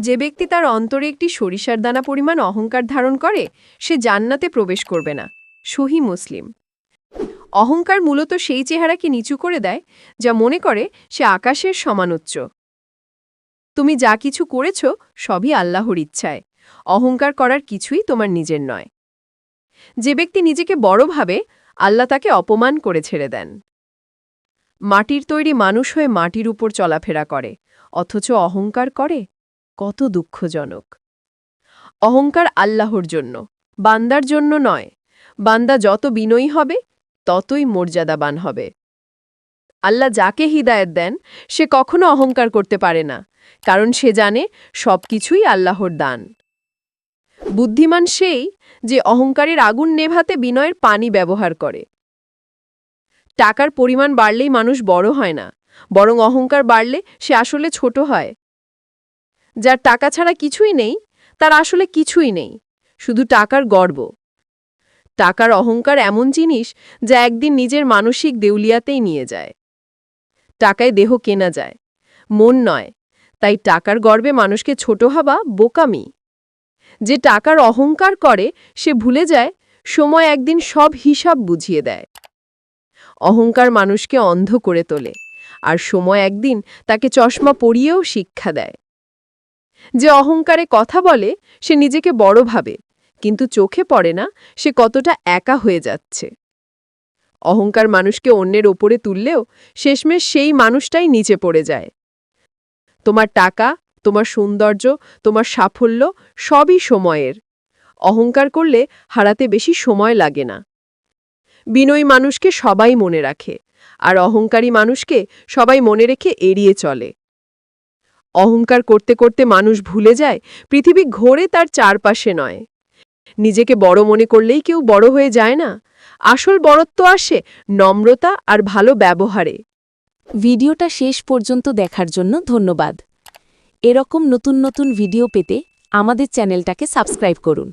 যে ব্যক্তি তার অন্তরে একটি সরিষার দানা পরিমাণ অহংকার ধারণ করে, সে জান্নাতে প্রবেশ করবে না। সহি মুসলিম। অহংকার মূলত সেই চেহারাকে নিচু করে দেয়, যা মনে করে সে আকাশের সমান উচ্চ তুমি যা কিছু করেছ, সবই আল্লাহর ইচ্ছায়। অহংকার করার কিছুই তোমার নিজের নয়। যে ব্যক্তি নিজেকে বড় ভাবে, আল্লাহ তাকে অপমান করে ছেড়ে দেন। মাটির তৈরি মানুষ হয়ে মাটির উপর চলাফেরা করে, অথচ অহংকার করে কত দুঃখজনক। অহংকার আল্লাহর জন্য, বান্দার জন্য নয়। বান্দা যত বিনয়ী হবে, ততই মর্যাদাবান হবে। আল্লাহ যাকে হিদায়ত দেন, সে কখনো অহংকার করতে পারে না, কারণ সে জানে সবকিছুই আল্লাহর দান। বুদ্ধিমান সেই যে অহংকারের আগুন নেভাতে বিনয়ের পানি ব্যবহার করে। টাকার পরিমাণ বাড়লেই মানুষ বড় হয় না, বরং অহংকার বাড়লে সে আসলে ছোট হয়। যার টাকা ছাড়া কিছুই নেই, তার আসলে কিছুই নেই, শুধু টাকার গর্ব। টাকার অহংকার এমন জিনিস যা একদিন নিজের মানসিক দেউলিয়াতেই নিয়ে যায়। টাকায় দেহ কেনা যায়। মন নয়, তাই টাকার গর্বে মানুষকে ছোট হবা বোকামি। যে টাকার অহংকার করে, সে ভুলে যায়, সময় একদিন সব হিসাব বুঝিয়ে দেয়। অহংকার মানুষকে অন্ধ করে তোলে, আর সময় একদিন তাকে চশমা পরিয়েও শিক্ষা দেয়। যে অহংকারে কথা বলে, সে নিজেকে বড় ভাবে, কিন্তু চোখে পড়ে না, সে কতটা একা হয়ে যাচ্ছে। অহংকার মানুষকে অন্যের ওপরে তুললেও, শেষমেশ সেই মানুষটাই নিচে পড়ে যায়। তোমার টাকা, তোমার সৌন্দর্য, তোমার সাফল্য সবই সময়ের। অহংকার করলে হারাতে বেশি সময় লাগে না। বিনয়ী মানুষকে সবাই মনে রাখে, আর অহংকারী মানুষকে সবাই মনে রেখে এড়িয়ে চলে। অহংকার করতে করতে মানুষ ভুলে যায়, পৃথিবী ঘোরে তার চারপাশে নয়। নিজেকে বড় মনে করলেই কেউ বড় হয়ে যায় না। আসল বড়ত্ব আসে নম্রতা আর ভালো ব্যবহারে। ভিডিওটা শেষ পর্যন্ত দেখার জন্য ধন্যবাদ। এরকম নতুন নতুন ভিডিও পেতে আমাদের চ্যানেলটাকে সাবস্ক্রাইব করুন।